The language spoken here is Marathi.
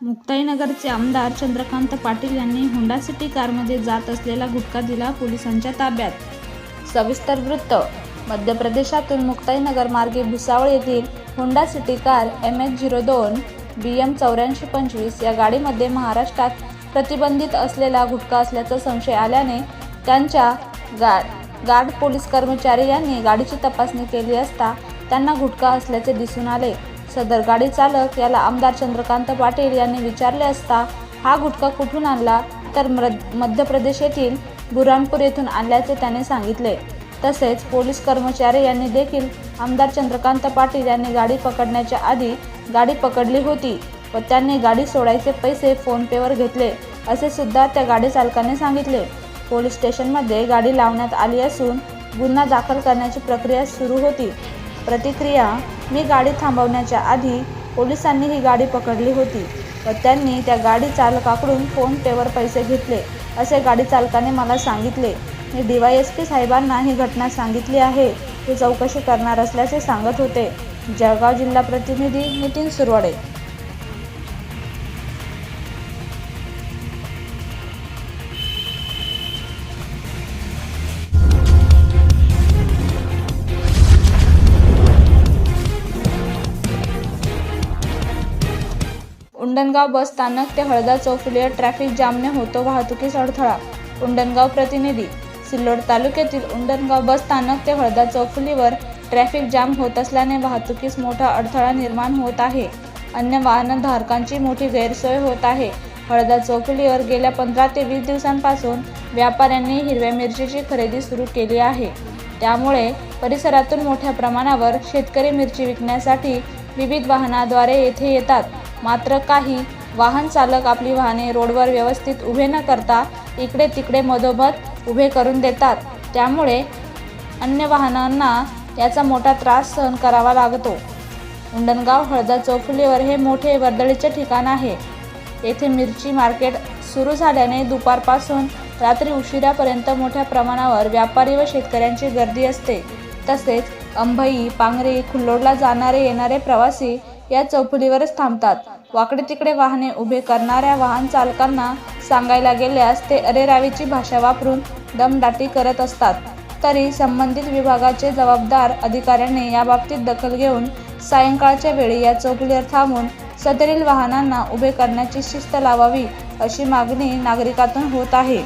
मुक्ताईनगरचे आमदार चंद्रकांत पाटील यांनी होंडा सिटी कारमध्ये जात असलेला गुटखा दिला पोलिसांच्या ताब्यात. सविस्तर वृत्त मध्य प्रदेशातून मुक्ताईनगर मार्गे भुसावळ येथील Honda City car M H zero दोन बी एम चौऱ्याऐंशी पंचवीस या गाडीमध्ये महाराष्ट्रात प्रतिबंधित असलेला गुटखा असल्याचा संशय आल्याने त्यांच्या गा गार्ड पोलीस कर्मचारी यांनी गाडीची तपासणी केली असता त्यांना गुटखा असल्याचे दिसून आले. सदर गाडी चालक याला आमदार चंद्रकांत पाटील यांनी विचारले असता हा गुटखा कुठून आणला? तर मध्य प्रदेश येथील बुरानपूर येथून आणल्याचे त्याने सांगितले. तसेच पोलीस कर्मचारी यांनी देखील आमदार चंद्रकांत पाटील यांनी गाडी पकडण्याच्या आधी गाडी पकडली होती व त्यांनी गाडी सोडायचे पैसे फोनपेवर घेतले असे सुद्धा त्या गाडी चालकाने सांगितले. पोलीस स्टेशनमध्ये गाडी लावण्यात आली असून गुन्हा दाखल करण्याची प्रक्रिया सुरू होती. प्रतिक्रिया मी गाडी थांबवण्याच्या आधी पोलिसांनी ही गाडी पकडली होती. व त्यांनी त्या गाडी चालकाकडून फोनपेवर पैसे घेतले. असे गाडी चालकाने मला सांगितले. मी डी वाय एस पी साहेबांना ही घटना सांगितली आहे. ते चौकशी करणार असल्याचे सांगत होते. जळगाव जिल्हा प्रतिनिधी नितीन सुरवडे. उंडणगाव बस स्थानक ते हळदा चौफुलीवर ट्रॅफिक जामने होतो वाहतुकीस अडथळा. उंडणगाव प्रतिनिधी सिल्लोड तालुक्यातील उंडणगाव बस स्थानक ते हळदा चौफुलीवर ट्रॅफिक जाम होत असल्याने वाहतुकीस मोठा अडथळा निर्माण होत आहे. अन्य वाहनधारकांची मोठी गैरसोय होत आहे. हळदा चौफुलीवर गेल्या पंधरा ते वीस दिवसांपासून व्यापाऱ्यांनी हिरव्या मिरचीची खरेदी सुरू केली आहे. त्यामुळे परिसरातून मोठ्या प्रमाणावर शेतकरी मिरची विकण्यासाठी विविध वाहनाद्वारे येथे येतात. मात्र काही वाहन चालक आपली वाहने रोडवर व्यवस्थित उभे न करता इकडे तिकडे मधोमध उभे करून देतात. त्यामुळे अन्य वाहनांना याचा मोठा त्रास सहन करावा लागतो. उंडणगाव हळदा चौफुलीवर हे मोठे वर्दळीचे ठिकाण आहे. येथे मिरची मार्केट सुरू झाल्याने दुपारपासून रात्री उशिरापर्यंत मोठ्या प्रमाणावर व्यापारी व शेतकऱ्यांची गर्दी असते. तसेच अंभई पांगरी खुल्लोडला जाणारे येणारे प्रवासी या चौफुलीवरच थांबतात. वाकडे तिकडे वाहने उभे करणाऱ्या वाहन चालकांना सांगायला गेल्यास ते अरेरावीची भाषा वापरून दमदाटी करत असतात. तरी संबंधित विभागाचे जबाबदार अधिकाऱ्यांनी याबाबतीत दखल घेऊन सायंकाळच्या वेळी या चौकीवर थांबून सदरील वाहनांना उभे करण्याची शिस्त लावावी अशी मागणी नागरिकातून होत आहे.